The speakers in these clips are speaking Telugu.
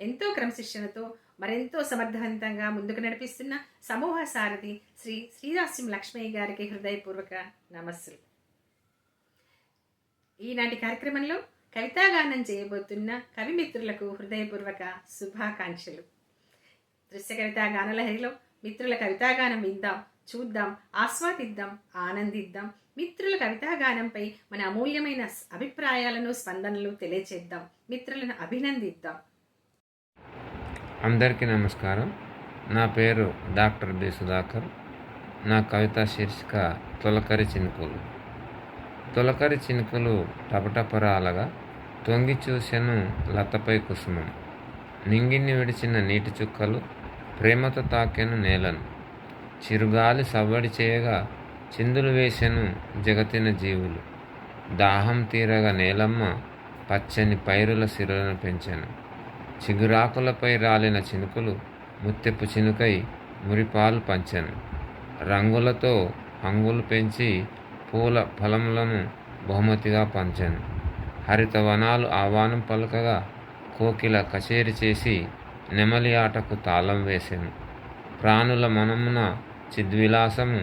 ఎంతో క్రమశిక్షణతో మరెంతో సమర్థవంతంగా ముందుకు నడిపిస్తున్న సమూహ సారథి శ్రీ శ్రీరాశ్యం లక్ష్మయ్య గారికి హృదయపూర్వక నమస్సులు. ఈనాటి కార్యక్రమంలో కవితాగానం చేయబోతున్న కవిమిత్రులకు హృదయపూర్వక శుభాకాంక్షలు. దృశ్య కవితా గానలహరిలో మిత్రుల కవితాగానం విందాం చూద్దాం ఆస్వాదిద్దాం ఆనందిద్దాం. మిత్రుల కవితాగానంపై మన అమూల్యమైన అభిప్రాయాలను స్పందనలు తెలియచేద్దాం. మిత్రులను అభినందిద్దాం. అందరికీ నమస్కారం. నా పేరు డాక్టర్ బి సుధాకర్. నా కవితా శీర్షిక తొలకరి చినుకులు. తొలకరి చినుకులు టపటపరాలగా తొంగి చూసెను లతపై కుసుమం. నింగిని విడిచిన నీటి చుక్కలు ప్రేమతో తాకెను నేలను. చిరుగాలి సవ్వడి చేయగా చిందులు వేసెను జగతిన జీవులు. దాహం తీరగా నేలమ్మ పచ్చని పైరుల సిరులను పెంచాను. చిగురాకులపై రాలిన చినుకులు ముత్తెప్పు చినుకై మురిపాలు పంచెను. రంగులతో హంగులు పెంచి పూల ఫలములను బహుమతిగా పంచెను. హరిత వనాలు ఆహ్వానం పలకగా కోకిల కచేరి చేసి నెమలి ఆటకు తాళం వేసెను. ప్రాణుల మనమున చిద్విలాసము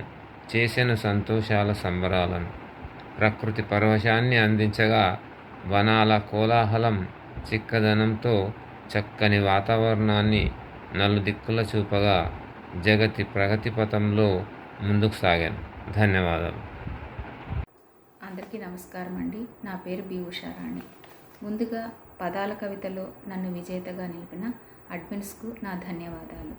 చేసెను సంతోషాల సంబరాలను. ప్రకృతి పరవశాన్ని అందించగా వనాల కోలాహలం చిక్కదనంతో చక్కని వాతావరణాన్ని నలుదిక్కుల చూపగా జగతి ప్రగతి పథంలో ముందుకు సాగాను. ధన్యవాదాలు. అందరికీ నమస్కారం అండి. నా పేరు బి ఉషారాణి ముందుగా పదాల కవితలో నన్ను విజేతగా నిలిపిన అడ్మిన్స్కు నా ధన్యవాదాలు.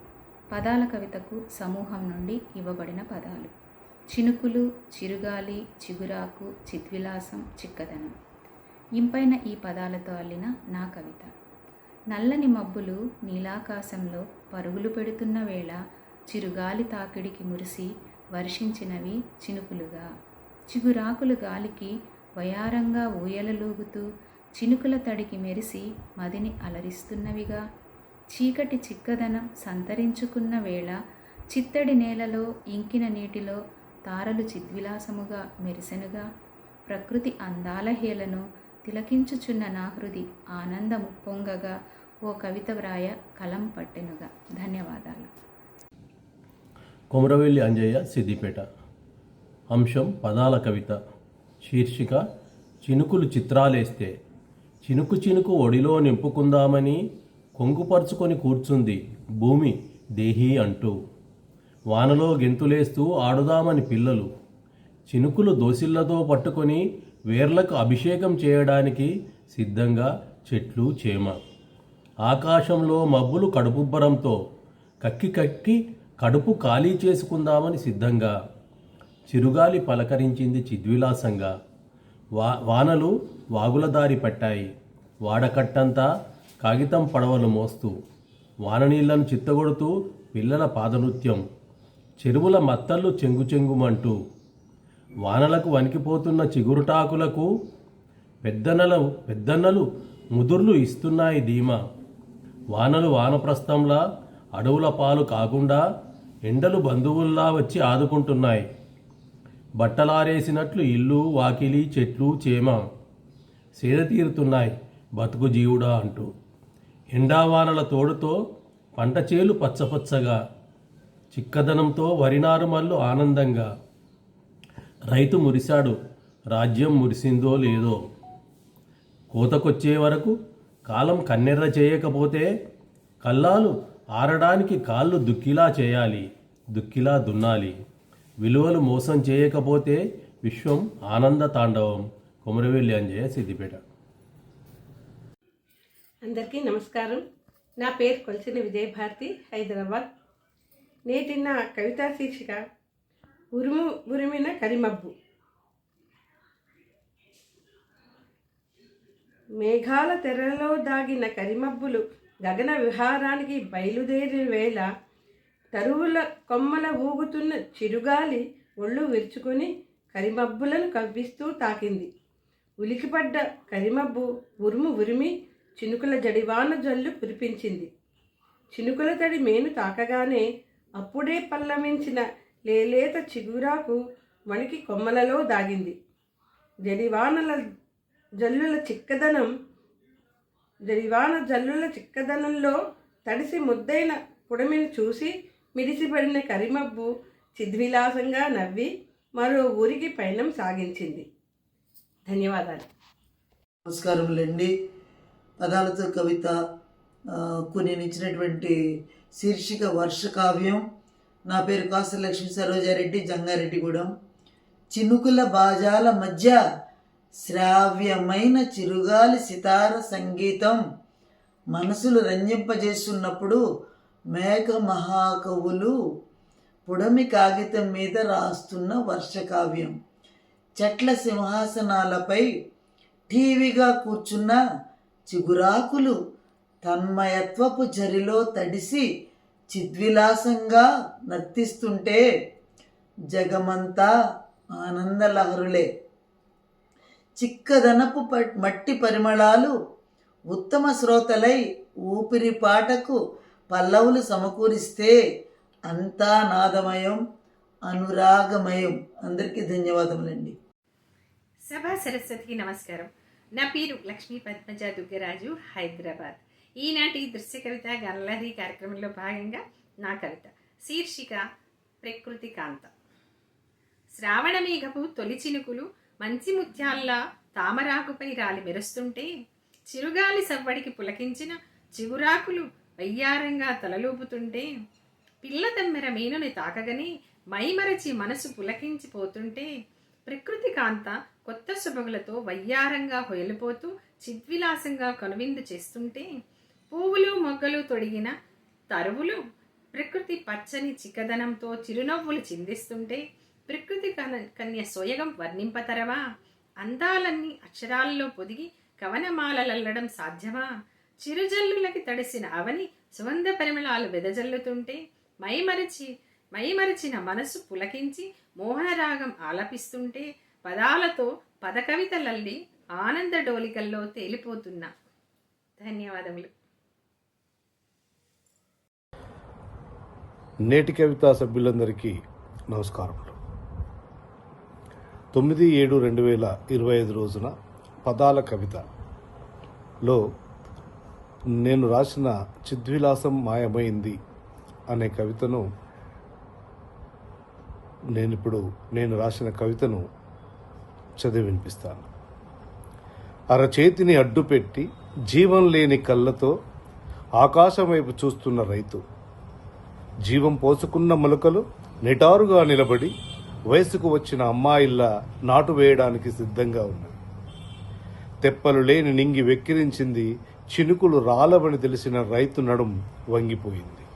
పదాల కవితకు సమూహం నుండి ఇవ్వబడిన పదాలు. చినుకులు చిరుగాలి చిగురాకు చిద్విలాసం చిక్కదనం. ఇంపైన ఈ పదాలతో అల్లిన నా కవిత. నల్లని మబ్బులు నీలాకాశంలో పరుగులు పెడుతున్న వేళ చిరుగాలి తాకిడికి మురిసి వర్షించినవి చినుకులుగా. చిగురాకులు గాలికి వయారంగా ఊయలలూగుతూ చినుకుల తడికి మెరిసి మదిని అలరిస్తున్నవిగా. చీకటి చిక్కదనం సంతరించుకున్న వేళ చిత్తడి నేలలో ఇంకిన నీటిలో తారలు చిద్విలాసముగా మెరిసెనుగా. ప్రకృతి అందాల హేలను తిలకించుచున్న నా హృది ఆనందము పొంగగా ఓ కవిత వ్రాయ కలం పట్టెనుగా. ధన్యవాదాలు. కొమరవెల్లి అంజయ్య సిద్దిపేట. అంశం పదాల కవిత. శీర్షిక చినుకులు చిత్రాలేస్తే చినుకు చినుకు ఒడిలో నింపుకుందామని కొంగుపరుచుకొని కూర్చుంది భూమి దేహి అంటూ. వానలో గెంతులేస్తూ ఆడుదామని పిల్లలు. చినుకులు దోసిళ్ళతో పట్టుకొని వేర్లకు అభిషేకం చేయడానికి సిద్ధంగా చెట్లు చేమ. ఆకాశంలో మబ్బులు కడుపుబ్బరంతో కక్కి కక్కి కడుపు ఖాళీ చేసుకుందామని సిద్ధంగా చిరుగాలి పలకరించింది చిద్విలాసంగా. వా వానలు వాగుల దారి పట్టాయి. వాడకట్టంతా కాగితం పడవలు మోస్తూ వాననీళ్ళను చిత్తగొడుతూ పిల్లల పాదనృత్యం. చెరువుల మత్తళ్ళు చెంగు చెంగుమంటూ వానలకు వణికిపోతున్న చిగురుటాకులకు పెద్దనలు పెద్దన్నలు ముదుర్లు ఇస్తున్నాయి ధీమా. వానలు వానప్రస్థంలా అడవుల పాలు కాకుండా ఎండలు బంధువుల్లా వచ్చి ఆదుకుంటున్నాయి. బట్టలారేసినట్లు ఇల్లు వాకిలి చెట్లు చేమ సేద తీరుతున్నాయి బతుకు జీవుడా అంటూ. ఎండావానల తోడుతో పంట చేలు పచ్చపచ్చగా చిక్కదనంతో వరినారుమల్లు ఆనందంగా. రైతు మురిశాడు రాజ్యం మురిసిందో లేదో. కోతకొచ్చే వరకు కాలం కన్నెర్ర చేయకపోతే కల్లాలు ఆరడానికి కాళ్ళు దుక్కిలా చేయాలి దుక్కిలా దున్నాలి. విలువలు మోసం చేయకపోతే విశ్వం ఆనంద తాండవం. కొమరవెల్లి అంజయ్య సిద్దిపేట. అందరికీ నమస్కారం. నా పేరు కొలిసిన విజయభారతి హైదరాబాద్. నేటి నా కవితా శీర్షిక ఉరుము ఉరిమిన కరిమబ్బు. మేఘాల తెరలో దాగిన కరిమబ్బులు గగన విహారానికి బయలుదేరి వేళ తరువుల కొమ్మల ఊగుతున్న చిరుగాలి ఒళ్ళు విరుచుకొని కరిమబ్బులను కవ్విస్తూ తాకింది. ఉలికిపడ్డ కరిమబ్బు ఉరుము ఉరిమి చినుకుల జడివాన జల్లు కురిపించింది. చినుకుల తడి మేను తాకగానే అప్పుడే పల్లవించిన లేలేత చిగురాకు వణికి కొమ్మలలో దాగింది. జడివానల జల్లుల చిక్కదనం జరివాన జల్లుల చిక్కదనంలో తడిసి ముద్దైన పుడమిని చూసి మిడిసిపడిన కరిమబ్బు చిద్విలాసంగా నవ్వి మరో ఊరికి పయనం సాగించింది. ధన్యవాదాలు. నమస్కారములండి. పదాలతో కవిత కొన్ని ఇచ్చినటువంటి శీర్షిక వర్షకావ్యం నా పేరు కాసలక్ష్మి సరోజారెడ్డి జంగారెడ్డిగూడెం. చినుకుల బాజాల మధ్య శ్రావ్యమైన చిరుగాలి సితార సంగీతం మనసులు రంజింపజేస్తున్నప్పుడు మేఘ మహాకవులు పుడమి కాగితం మీద రాస్తున్న వర్షకావ్యం. చెట్ల సింహాసనాలపై టీవీగా కూర్చున్న చిగురాకులు తన్మయత్వపు జరిలో తడిసి చిద్విలాసంగా నర్తిస్తుంటే జగమంతా ఆనందలహరులే. చిక్కదనపు ప- మట్టి పరిమళాలు ఉత్తమ శ్రోతలై ఊపిరి పాటకు పల్లవులు సమకూరిస్తే అంతా నాదమయం అనురాగమయం. అందరికీ ధన్యవాదములండి. సభా సరస్వతికి నమస్కారం. నా పేరు లక్ష్మీ పద్మజ దుగ్గరాజు హైదరాబాద్. ఈనాటి దృశ్య కవిత గల్లరీ కార్యక్రమంలో భాగంగా నా కవిత శీర్షిక ప్రకృతి కాంత. శ్రావణ మేఘపు తొలి చినుకులు మంచి ముత్యాల్లా తామరాకుపై రాలి మెరుస్తుంటే చిరుగాలి సవ్వడికి పులకించిన చిగురాకులు వయ్యారంగా తలలూపుతుంటే పిల్ల దమ్మెర మీనుని తాకగని మైమరచి మనసు పులకించిపోతుంటే ప్రకృతి కాంత కొత్త శుభగులతో వయ్యారంగా హొయలిపోతూ చిద్విలాసంగా కనువిందు చేస్తుంటే పువ్వులు మొగ్గలు తొడిగిన తరువులు ప్రకృతి పచ్చని చిక్కదనంతో చిరునవ్వులు చిందిస్తుంటే ప్రకృతి కన- కన్య సోయగం వర్ణింపతరవా? అందాలన్నీ అక్షరాలలో పొదిగి కవనమాలలల్లడం సాధ్యమా? చిరుజల్లులకి తడిసిన అవని సుగంధ పరిమళాలు వెదజల్లుతుంటే మైమరచి మైమరచిన మనసు పులకించి మోహనరాగం ఆలపిస్తుంటే పదాలతో పదకవితలల్లి ఆనంద డోలికల్లో తేలిపోతున్నా. ధన్యవాదములు. నేటి కవితా సభ్యులందరికీ నమస్కారములు. తొమ్మిది ఏడు రెండు వేల ఇరవై ఐదు రోజున పదాల కవితలో నేను రాసిన చిద్విలాసం మాయమైంది అనే కవితను నేను ఇప్పుడు నేను రాసిన కవితను చదివి వినిపిస్తాను అరచేతిని అడ్డుపెట్టి జీవం లేని కళ్ళతో ఆకాశం వైపు చూస్తున్న రైతు జీవం పోసుకున్న మొలకలు నిటారుగా నిలబడి వయసుకు వచ్చిన అమ్మాయిల్లా నాటు వేయడానికి సిద్ధంగా ఉన్నాయి. తెప్పలు లేని నింగి వెక్కిరించింది చినుకులు రాలవని తెలిసిన రైతు నడుం వంగిపోయింది.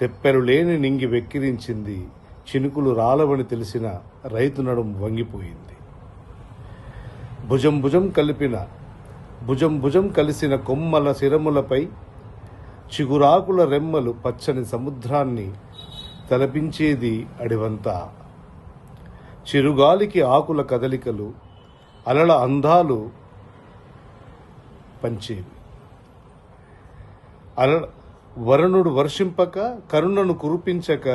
తెప్పెలు లేని నింగి వెక్కిరించింది చినుకులు రాలవని తెలిసిన రైతు నడుం వంగిపోయింది. భుజం భుజం కలిపిన భుజం భుజం కలిసిన కొమ్మల శిరములపై చిగురాకుల రెమ్మలు పచ్చని సముద్రాన్ని తలపించేది అడివంతా. చిరుగాలికి ఆకుల కదలికలు అలల అందాలు పంచేవి. అల వరుణుడు వర్షింపక కరుణను కురిపించక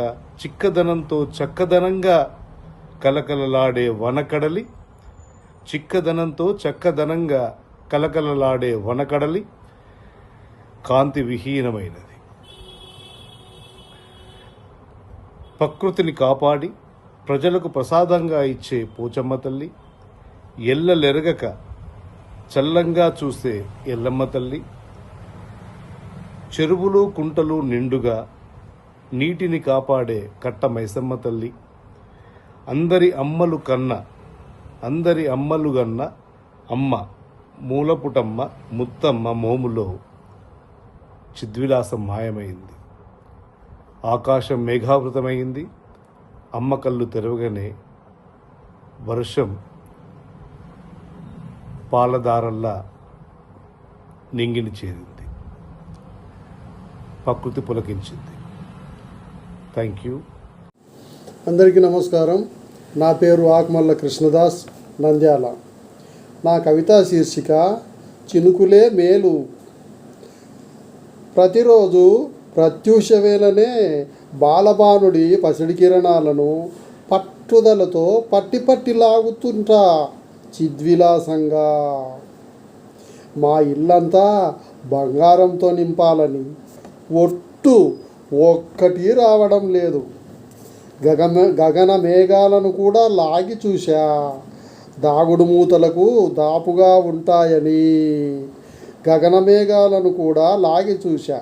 చిక్కదనంతో చక్కదనంగా కలకలలాడే వనకడలి చిక్కదనంతో చక్కదనంగా కలకలలాడే వనకడలి కాంతి విహీనమైనది. ప్రకృతిని కాపాడి ప్రజలకు ప్రసాదంగా ఇచ్చే పోచమ్మ తల్లి ఎల్లలెరగక చల్లంగా చూసే ఎల్లమ్మ తల్లి చెరువులు కుంటలు నిండుగా నీటిని కాపాడే కట్ట మైసమ్మ తల్లి అందరి అమ్మలు కన్న అందరి అమ్మలు గన్న అమ్మ మూలపుటమ్మ ముత్తమ్మ మోములో చిద్విలాసం మాయమైంది. ఆకాశం మేఘావృతమైంది. అమ్మ కళ్ళు తెరవగానే వర్షం పాలదారల్లా నింగిని చేరింది. ప్రకృతి పులకించింది. థ్యాంక్ యూ అందరికీ నమస్కారం. నా పేరు ఆకమల్ల కృష్ణదాస్ నంద్యాల. నా కవితా శీర్షిక చినుకులే మేలు ప్రతిరోజు ప్రత్యూష వేళనే బాలబానుడి పసిడి కిరణాలను పట్టుదలతో పట్టి పట్టి లాగుతుంటా చిద్విలాసంగా. మా ఇల్లంతా బంగారంతో నింపాలని ఒట్టు ఒక్కటి రావడం లేదు. గగన గగన మేఘాలను కూడా లాగి చూశా. దాగుడు మూతలకు దాపుగా ఉంటాయని. గగనమేఘాలను కూడా లాగి చూశా.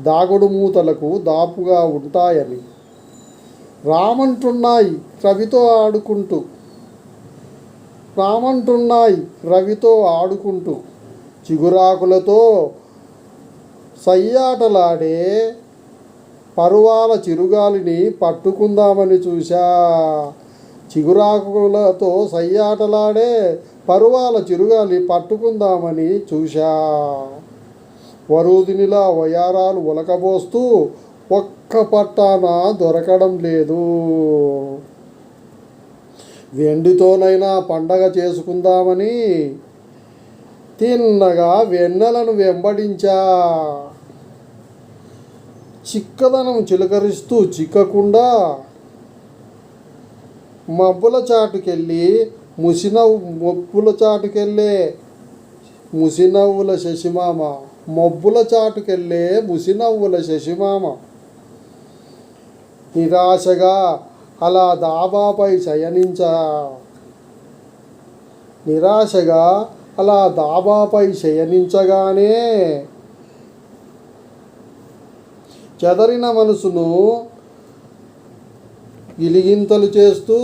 దాగుడు మూతలకు దాపుగా ఉంటాయని. రామంటున్నాయి రవితో ఆడుకుంటూ. రామంటున్నాయి రవితో ఆడుకుంటూ. చిగురాకులతో సయ్యాటలాడే పరువాల చిరుగాలిని పట్టుకుందామని చూశా. చిగురాకులతో సయ్యాటలాడే పరువాల చిరుగాలి పట్టుకుందామని చూశా. వరుదినిలా వయారాలు ఉలకబోస్తూ ఒక్క పట్టాన దొరకడం లేదు. వెండితోనైనా పండగ చేసుకుందామని తిన్నగా వెన్నెలను వెంబడించా. చిక్కదనం చిలకరిస్తూ చిక్కకుండా మబ్బుల చాటుకెళ్ళి ముసినవ్వు మబ్బుల చాటుకెళ్ళే ముసినవ్వుల శశిమామ మబ్బుల చాటుకెళ్ళే ముసినవ్వుల శశిమామ. నిరాశగా అలా దాబాపై శయనించా నిరాశగా అలా దాబాపై శయనించగానే చెదరిన మనసును గిలిగింతలు చేస్తూ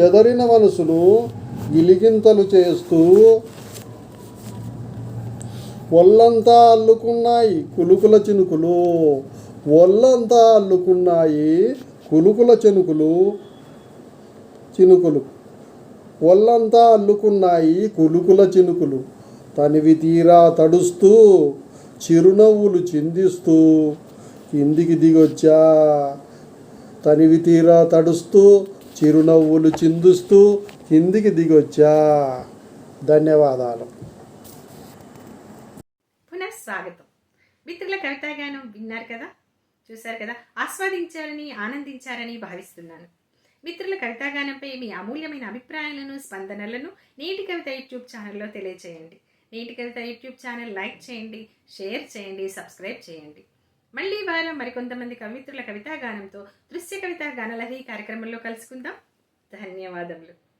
చెదరిన మనసును గిలిగింతలు చేస్తూ ఒళ్ళంతా అల్లుకున్నాయి కులుకుల చినుకులు. ఒళ్ళంతా అల్లుకున్నాయి కులుకుల చినుకులు చినుకులు. ఒళ్ళంతా అల్లుకున్నాయి కులుకుల చినుకులు. తనివి తీరా తడుస్తూ చిరునవ్వులు చిందిస్తూ కిందికి దిగొచ్చా? తనివి తీరా తడుస్తూ చిరునవ్వులు చిందుస్తూ కిందికి దిగొచ్చా? ధన్యవాదాలు. పునః స్వాగతం మిత్రుల కవితాగానం విన్నారు కదా? చూశారు కదా? ఆస్వాదించారని ఆనందించారని భావిస్తున్నాను. మిత్రుల కవితాగానంపై మీ అమూల్యమైన అభిప్రాయాలను స్పందనలను నేటి కవిత యూట్యూబ్ ఛానల్లో తెలియచేయండి. నేటి కవిత యూట్యూబ్ ఛానల్ లైక్ చేయండి షేర్ చేయండి సబ్స్క్రైబ్ చేయండి. మళ్ళీ వారం మరికొంతమంది కవిత్రుల కవితాగానంతో దృశ్య కవితా గానలహరి కార్యక్రమంలో కలుసుకుందాం. ధన్యవాదములు.